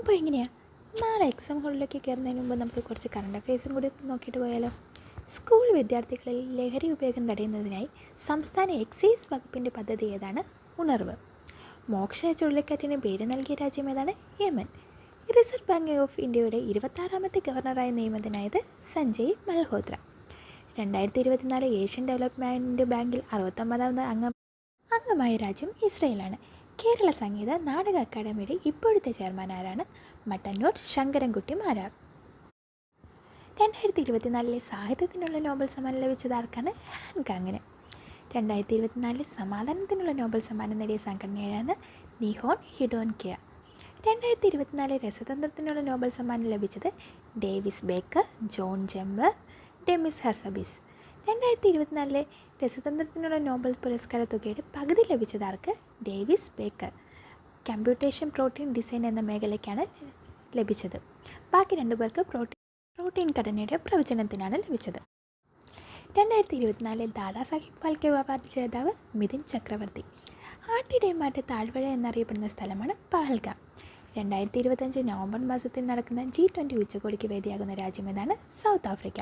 അപ്പോൾ എങ്ങനെയാണ് നാളെ എക്സാം ഹോളിലേക്ക് കയറുന്നതിന് മുമ്പ് നമുക്ക് കുറച്ച് കറണ്ട് അഫയേഴ്സും കൂടി നോക്കിയിട്ട് പോയാലോ. സ്കൂൾ വിദ്യാർത്ഥികളിൽ ലഹരി ഉപയോഗം തടയുന്നതിനായി സംസ്ഥാന എക്സൈസ് വകുപ്പിന്റെ പദ്ധതി ഏതാണ്? ഉണർവ്. മോക്ഷ ചുഴലിക്കാറ്റിന് പേര് നൽകിയ രാജ്യം ഏതാണ്? യമൻ. റിസർവ് ബാങ്ക് ഓഫ് ഇന്ത്യയുടെ ഇരുപത്താറാമത്തെ ഗവർണറായി നിയമിതനായത് സഞ്ജയ് മൽഹോത്ര. രണ്ടായിരത്തി ഇരുപത്തിനാല് ഏഷ്യൻ ഡെവലപ്മെന്റ് ബാങ്കിൽ അറുപത്തൊമ്പതാമത് അംഗം അംഗമായ രാജ്യം ഇസ്രയേലാണ്. കേരള സംഗീത നാടക അക്കാദമിയുടെ ഇപ്പോഴത്തെ ചെയർമാൻ ആരാണ്? മട്ടന്നൂർ ശങ്കരൻകുട്ടി മാരാർ. രണ്ടായിരത്തി ഇരുപത്തിനാലിലെ സാഹിത്യത്തിനുള്ള നോബൽ സമ്മാനം ലഭിച്ചത് ആർക്കാണ്? ഹാൻകാങ്ങിന് രണ്ടായിരത്തി ഇരുപത്തിനാലിൽ സമാധാനത്തിനുള്ള നോബൽ സമ്മാനം നേടിയ സംഘടനയാണ് നിഹോൺ ഹിഡോൻ കിയ രണ്ടായിരത്തി ഇരുപത്തിനാലിൽ രസതന്ത്രത്തിനുള്ള നോബൽ സമ്മാനം ലഭിച്ചത് Davis Baker John Jumper Demis Hassabis. രണ്ടായിരത്തി ഇരുപത്തിനാലിലെ രസതന്ത്രത്തിനുള്ള നോബൽ പുരസ്കാര തുകയുടെ പകുതി ലഭിച്ചതാർക്ക് Davis Baker. Computation protein design എന്ന മേഖലയ്ക്കാണ് ലഭിച്ചത്. ബാക്കി രണ്ടു പേർക്ക് പ്രോട്ടീൻ പ്രോട്ടീൻ ഘടനയുടെ പ്രവചനത്തിനാണ് ലഭിച്ചത്. രണ്ടായിരത്തി ഇരുപത്തിനാലിൽ ദാദാസാഹിബ് ഫാൽക്കെ അവാർഡ് ജേതാവ് മിഥുൻ ചക്രവർത്തി. ആട്ടിടയന്മാരുടെ താഴ്വഴ എന്നറിയപ്പെടുന്ന സ്ഥലമാണ് പഹൽഗാം. രണ്ടായിരത്തി ഇരുപത്തഞ്ച് നവംബർ മാസത്തിൽ നടക്കുന്ന ജി ട്വന്റി ഉച്ചകോടിക്ക് വേദിയാകുന്ന രാജ്യം എന്നാണ് സൗത്ത് ആഫ്രിക്ക.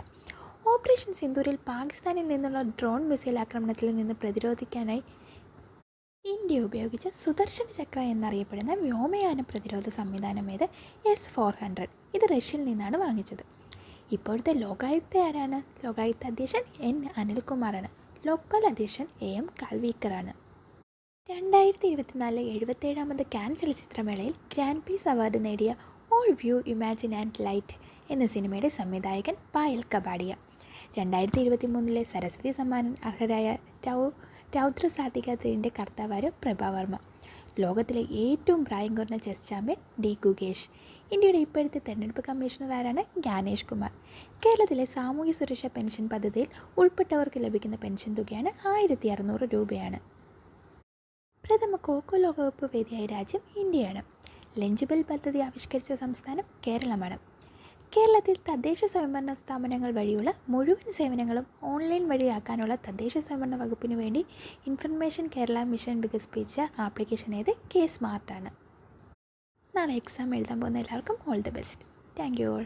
ഓപ്പറേഷൻ സിന്ദൂരിൽ പാകിസ്ഥാനിൽ നിന്നുള്ള ഡ്രോൺ മിസൈൽ ആക്രമണത്തിൽ നിന്ന് പ്രതിരോധിക്കാനായി ഇന്ത്യ ഉപയോഗിച്ച സുദർശന ചക്ര എന്നറിയപ്പെടുന്ന വ്യോമയാന പ്രതിരോധ സംവിധാനം ഏത്? എസ് ഫോർ ഹൺഡ്രഡ് ഇത് റഷ്യയിൽ നിന്നാണ് വാങ്ങിച്ചത്. ഇപ്പോഴത്തെ ലോകായുക്ത ആരാണ്? ലോകായുക്ത അധ്യക്ഷൻ എൻ അനിൽകുമാറാണ്. ലോക്പാൽ അധ്യക്ഷൻ എ എം കാൽവീക്കറാണ്. രണ്ടായിരത്തി ഇരുപത്തിനാല് എഴുപത്തേഴാമത് കാൻ ചലച്ചിത്രമേളയിൽ ഗ്രാൻഡ് പീസ് അവാർഡ് നേടിയ all we imagine and light എന്ന സിനിമയുടെ സംവിധായകൻ പായൽ കബാഡിയ. രണ്ടായിരത്തി ഇരുപത്തി മൂന്നിലെ സരസ്വതി സമ്മാനം അർഹരായ രൗ രൗദ്ര സാധികാത്തിന്റെ കർത്താവായ പ്രഭാവർമ്മ. ലോകത്തിലെ ഏറ്റവും പ്രായം കുറഞ്ഞ ചെസ് ചാമ്പ്യൻ ഡി ഗുകേഷ്. ഇന്ത്യയുടെ ഇപ്പോഴത്തെ തെരഞ്ഞെടുപ്പ് കമ്മീഷണർ ആരാണ്? കുമാർ. കേരളത്തിലെ സാമൂഹ്യ സുരക്ഷാ പെൻഷൻ പദ്ധതിയിൽ ഉൾപ്പെട്ടവർക്ക് ലഭിക്കുന്ന പെൻഷൻ തുകയാണ് ആയിരത്തി അറുന്നൂറ് രൂപയാണ്. പ്രഥമ കോക്കോ ലോകകപ്പ് വേദിയായ രാജ്യം ഇന്ത്യയാണ്. ലഞ്ച് പദ്ധതി ആവിഷ്കരിച്ച സംസ്ഥാനം കേരളമാണ്. കേരളത്തിൽ തദ്ദേശ സ്വയംഭരണ സ്ഥാപനങ്ങൾ വഴിയുള്ള മുഴുവൻ സേവനങ്ങളും ഓൺലൈൻ വഴിയാക്കാനുള്ള തദ്ദേശ സ്വയംഭരണ വകുപ്പിന് വേണ്ടി ഇൻഫർമേഷൻ കേരള മിഷൻ വികസിപ്പിച്ച ആപ്ലിക്കേഷൻ ഏത്? കെ സ്മാർട്ടാണ്. നാളെ എക്സാം എഴുതാൻ പോകുന്ന എല്ലാവർക്കും all the best thank you all